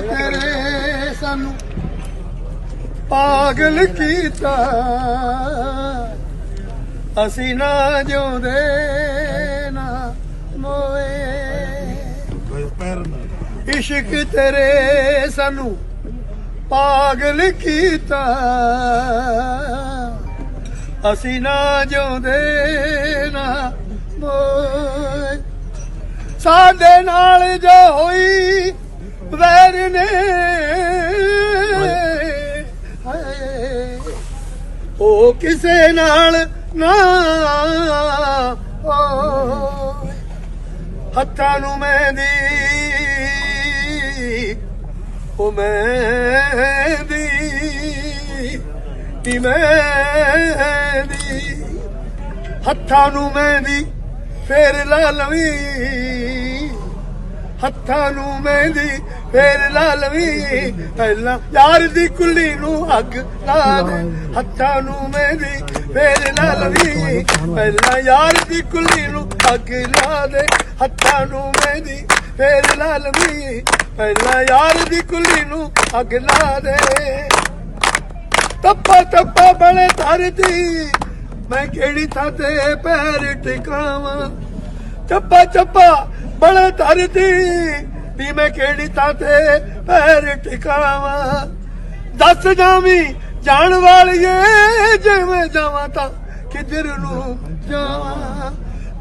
ਤੇਰੇ ਸਾਨੂੰ ਪਾਗਲ ਕੀਤਾ। ਅਸੀਂ ਨਾ ਜਿਉਂਦੇ ਨਾ ਮੋਏ। ਇਸ਼ਕ ਤੇਰੇ ਸਾਨੂੰ ਪਾਗਲ ਕੀਤਾ। ਅਸੀਂ ਨਾ ਜਿਉਂਦੇ ਨਾ ਮੋਏ। ਸਾਡੇ ਨਾਲ ਜੋ ਹੋਈ ਕਿਸੇ ਨਾਲ ਨਾ ਹੋਏ। ਹੱਥਾਂ ਨੂੰ ਮਹਿੰਦੀ ਉਹ ਮਹਿੰਦੀ, ਨੀ ਮਹਿੰਦੀ ਹੱਥਾਂ ਨੂੰ ਮਹਿੰਦੀ, ਫੇਰ ਲਾ ਲਵੀ ਹੱਥਾਂ ਨੂੰ ਮਹਿੰਦੀ ਫੇਰ ਲਾ ਲਵੀ ਪਹਿਲਾਂ ਯਾਰ ਦੀ ਕੁੱਲੀ ਨੂੰ ਅੱਗ ਲਾ ਦੇ ਹੱਥਾਂ ਨੂੰ ਮਹਿੰਦੀ ਫੇਰ ਲਾ ਲਵੀ ਪਹਿਲਾਂ ਯਾਰ ਦੀ ਕੁੱਲੀ ਨੂੰ ਅੱਗ ਲਾ ਦੇ, ਹੱਥਾਂ ਨੂੰ ਮਹਿੰਦੀ ਫੇਰ ਲਾ ਲਵੀ ਪਹਿਲਾਂ ਯਾਰ ਦੀ ਕੁੱਲੀ ਨੂੰ ਅੱਗ ਲਾ ਦੇ। ਤੱਪਾ ਤੱਪਾ ਬਣੇ ਧਰਤੀ ਮੈਂ ਕਿਹੜੀ ਥਾਂ ਤੇ ਪੈਰ ਟਿਕਾਵਾਂ? ਚੱਪਾ ਚੱਪਾ ਬਣੇ ਧਰਤੀ ਵੀ ਮੈਂ ਕਿਹੜੀ ਥਾਂ ਤੇ ਪੈਰ ਟਿਕਾਵਾਂ? ਦੱਸ ਜਾਵੀਂ, ਜਾਣ ਵਾਲੀਏ ਮੈਂ ਜਾਵਾਂ ਤਾਂ ਕਿੱਧਰ ਨੂੰ ਜਾਵਾਂ?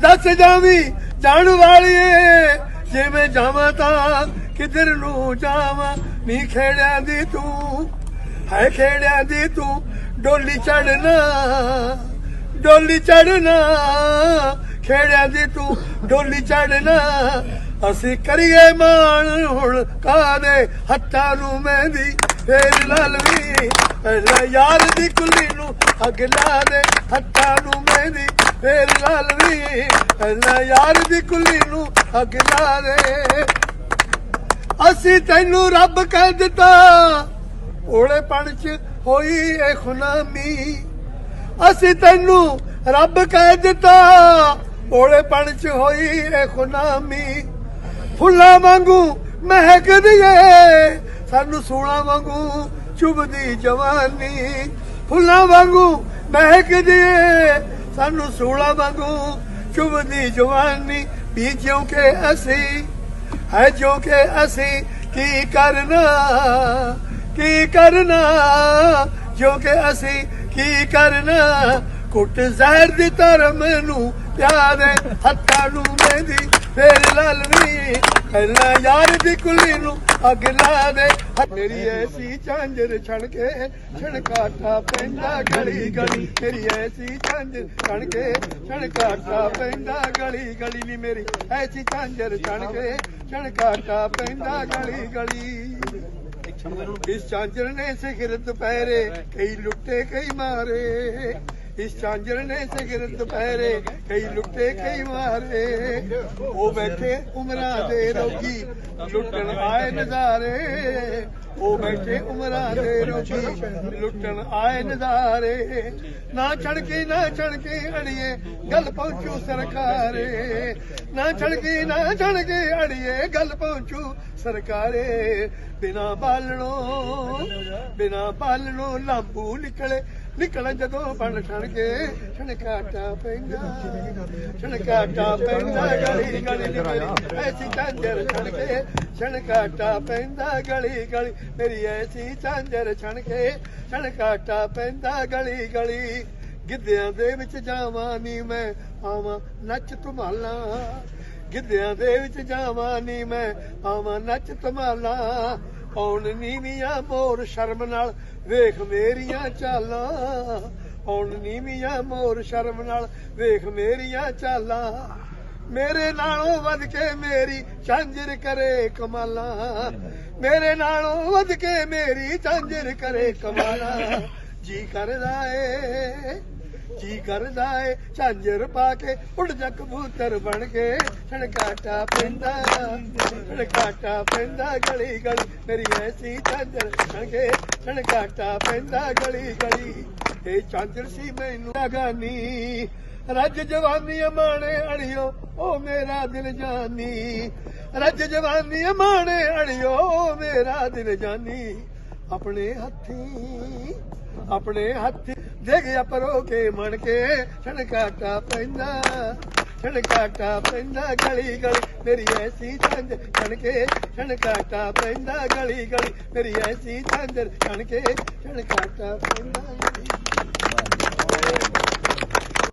ਦੱਸ ਜਾਵੀਂ, ਜਾਣ ਵਾਲੀਏ ਮੈਂ ਜਾਵਾਂ ਤਾਂ ਕਿੱਧਰ ਨੂੰ ਜਾਵਾਂ? ਨੀ ਖੇੜਿਆਂ ਦੀ ਤੂੰ, ਹੈ ਖੇੜਿਆਂ ਦੀ ਤੂੰ ਡੋਲੀ ਚੜਨਾ ਡੋਲੀ ਚੜਨਾ ਖੇੜਿਆਂ ਦੀ ਤੂੰ ਡੋਲੀ ਚੜਨਾ ਅਸੀਂ ਕਰੀਏ ਮਾਣ ਹੁਣ ਕਾਦੇ ਹੱਥਾਂ ਨੂੰ ਮਹਿੰਦੀ? ਫੇਰ ਲਾਲਵੀ, ਪਹਿਲਾਂ ਯਾਰ ਦੀ ਕੁੱਲੀ ਨੂੰ ਅੱਗ ਲਾ ਦੇ ਹੱਥਾਂ ਨੂੰ ਮਹਿੰਦੀ। ਫੇਰ ਲਾਲਵੀ, ਪਹਿਲਾਂ ਯਾਰ ਦੀ ਕੁੱਲੀ ਨੂੰ ਅੱਗ ਲਾ ਦੇ। ਅਸੀਂ ਤੈਨੂੰ ਰੱਬ ਕਹਿ ਦਿੱਤਾ, ਓਲੇ ਪਣ ਚ ਹੋਈ ਏ ਖੁਨਾਮੀ। ਅਸੀਂ ਤੈਨੂੰ ਰੱਬ ਕਹਿ ਦਿੱਤਾ, ਓਲੇ ਪਣ ਚ ਹੋਈ ਏ ਖੁਨਾਮੀ। ਫੁੱਲਾਂ ਵਾਂਗੂ ਮਹਿਕਦੀ ਏ। ਸਾਨੂੰ ਸੂਲਾਂ ਵਾਂਗੂ ਚੁਬਦੀ ਜਵਾਨੀ। ਫੁੱਲਾਂ ਵਾਂਗੂ ਮਹਿਕਦੀ ਏ। ਸਾਨੂੰ ਸੂਲਾਂ ਵਾਂਗੂ ਚੁਬਦੀ ਜਵਾਨੀ। ਵੀ ਕਿ ਅਸੀਂ, ਹੈ ਜੋ ਕਿ ਅਸੀਂ ਕੀ ਕਰਨਾ ਕੀ ਕਰਨਾ? ਜੋ ਕਿ ਅਸੀਂ ਕੀ ਕਰਨਾ? ਕੁੱਟ ਜ਼ਹਿਰ ਦੀ ਧਰਮ ਨੂੰ ਪਿਆਰ ਹੱਥਾਂ ਨੂੰ ਮਹਿੰਦੀ ਫੇਰ ਲਲਵੀ ਪਹਿਲਾਂ ਯਾਰ ਦੀ ਕੁੱਲੀ ਨੂੰ ਅੱਗ ਲਾ ਦੇ। ਮੇਰੀ ਐਸੀ ਝਾਂਜਰ ਛਣ ਕੇ, ਛਣਕਾਟਾ ਪੈਂਦਾ ਗਲੀ ਗਲੀ। ਮੇਰੀ ਐਸੀ ਝਾਂਜਰ ਛਣ ਕੇ, ਛਣਕਾਟਾ ਪੈਂਦਾ ਗਲੀ ਗਲੀ। ਨੀ ਮੇਰੀ ਐਸੀ ਝਾਂਜਰ ਛਣ ਕੇ, ਛਣਕਾਟਾ ਪੈਂਦਾ ਗਲੀ ਗਲੀ। ਇਸ ਚਾਂਜਰ ਨੇ ਸਿਖਰ ਦੁਪਹਿਰੇ ਕਈ ਲੁੱਟੇ, ਕਈ ਮਾਰੇ। ਇਸ ਚਾਂਜਰ ਨੇ ਸਿਖਰ ਦੁਪਹਿਰੇ ਕਈ ਲੁੱਟੇ, ਕਈ ਮਾਰੇ। ਉਹ ਬੈਠੇ ਉਮਰਾਂ ਦੇ ਰੋਗੀ, ਲੁੱਟਣ ਆਏ ਨਜ਼ਾਰੇ। ਉਹ ਬੈਠੇ ਉਮਰਾਂ ਦੇ ਰੋਗੀ, ਲੁੱਟਣ ਆਏ ਨਜ਼ਾਰੇ। ਨਾ ਛੜਕੇ ਨਾ ਛੜਕੇ ਅੜੀਏ, ਗੱਲ ਪਹੁੰਚੂ ਸਰਕਾਰੇ। ਨਾ ਛੜਕੇ ਨਾ ਛੜਕੇ ਅੜੀਏ, ਗੱਲ ਪਹੁੰਚੂ ਸਰਕਾਰੇ। ਬਿਨਾ ਬਾਲਣੋ ਬਿਨਾ ਬਾਲਣੋ ਲਾਂਬੂ ਨਿਕਲੇ। ਨਿਕਲ ਜਦੋਂ ਬਣ ਛਣ ਕੇ ਛਣਕਾਟਾ ਪੈਂਦਾ ਛਣਕਾਟਾ ਪੈਂਦਾ, ਗਲੀ ਗਲੀ ਨਿਕਲੀ ਐਸੀ ਚਾਂਜਰ ਛਣ ਕੇ ਛਣਕਾਟਾ ਪੈਂਦਾ, ਗਲੀ ਗਲੀ, ਮੇਰੀ ਐਸੀ ਝਾਂਜਰ ਛਣ ਕੇ ਛਣਕਾਟਾ ਪੈਂਦਾ, ਗਲੀ ਗਲੀ, ਗਿੱਧਿਆਂ ਦੇ ਵਿੱਚ ਜਾਵਾਂ ਨੀ ਮੈਂ, ਆਵਾਂ ਨੱਚ ਧਮਾਲਾਂ। ਗਿੱਧਿਆਂ ਦੇ ਵਿੱਚ ਜਾਵਾਂ ਨੀ ਮੈਂ, ਆਵਾਂ ਨੱਚ ਧਮਾਲਾਂ। ਆਉਣ ਨੀਵੀਆਂ ਮੋਰ ਸ਼ਰਮ ਨਾਲ, ਵੇਖ ਮੇਰੀਆਂ ਚਾਲਾਂ। ਆਉਣ ਨੀਵੀਆਂ ਮੋਰ ਸ਼ਰਮ ਨਾਲ, ਵੇਖ ਮੇਰੀਆਂ ਚਾਲਾਂ। ਮੇਰੇ ਨਾਲੋਂ ਵੱਧ ਕੇ ਮੇਰੀ ਝਾਂਜਰ ਕਰੇ ਕਮਾਲਾਂ। ਮੇਰੇ ਨਾਲੋਂ ਵੱਧ ਕੇ ਮੇਰੀ ਝਾਂਜਰ ਕਰੇ ਕਮਾਲਾਂ। ਜੀ ਕਰਦਾ ਏ। ਜੀ ਕਰਦਾ ਏ? ਝਾਂਜਰ ਪਾ ਕੇ ਉੱਡ ਜਾ ਕਬੂਤਰ ਬਣ ਕੇ। ਛਣਕਾਟਾ ਪੈਂਦਾ ਛਣਕਾਟਾ ਪੈਂਦਾ, ਗਲੀ ਗਲੀ। ਮੇਰੀ ਐਸੀ ਝਾਂਜਰ ਬਣ ਕੇ ਛਣਕਾਟਾ ਪੈਂਦਾ, ਗਲੀ ਗਲੀ। ਇਹ ਝਾਂਜਰ ਸੀ ਮੈਨੂੰ ਲਗਾਨੀ ਰੱਜ ਜਵਾਨੀ ਮਾਣੇ ਅੜਿਓ ਉਹ ਮੇਰਾ ਦਿਲ ਜਾਨੀ। ਰੱਜ ਜਵਾਨੀ ਮਾਣੇ ਅੜਿਓ ਮੇਰਾ ਦਿਲ ਜਾਨੀ। ਆਪਣੇ ਹੱਥੀ, ਆਪਣੇ ਹੱਥ। ਦੇਖ ਪਰੋ ਕੇ ਮਣ ਕੇ ਛਣਕਾਟਾ ਪੈਂਦਾ ਛਣਕਾਟਾ ਪੈਂਦਾ, ਗਲੀ ਗਲੀ। ਮੇਰੀ ਐਸੀ ਛੰਦ ਛਣ ਕੇ ਛਣਕਾਟਾ ਪੈਂਦਾ, ਗਲੀ ਗਲੀ। ਮੇਰੀ ਐਸੀ ਛੰਦ ਛਣ ਕੇ ਛਣਕਾਟਾ ਪੈਂਦਾ ਗਲੀ।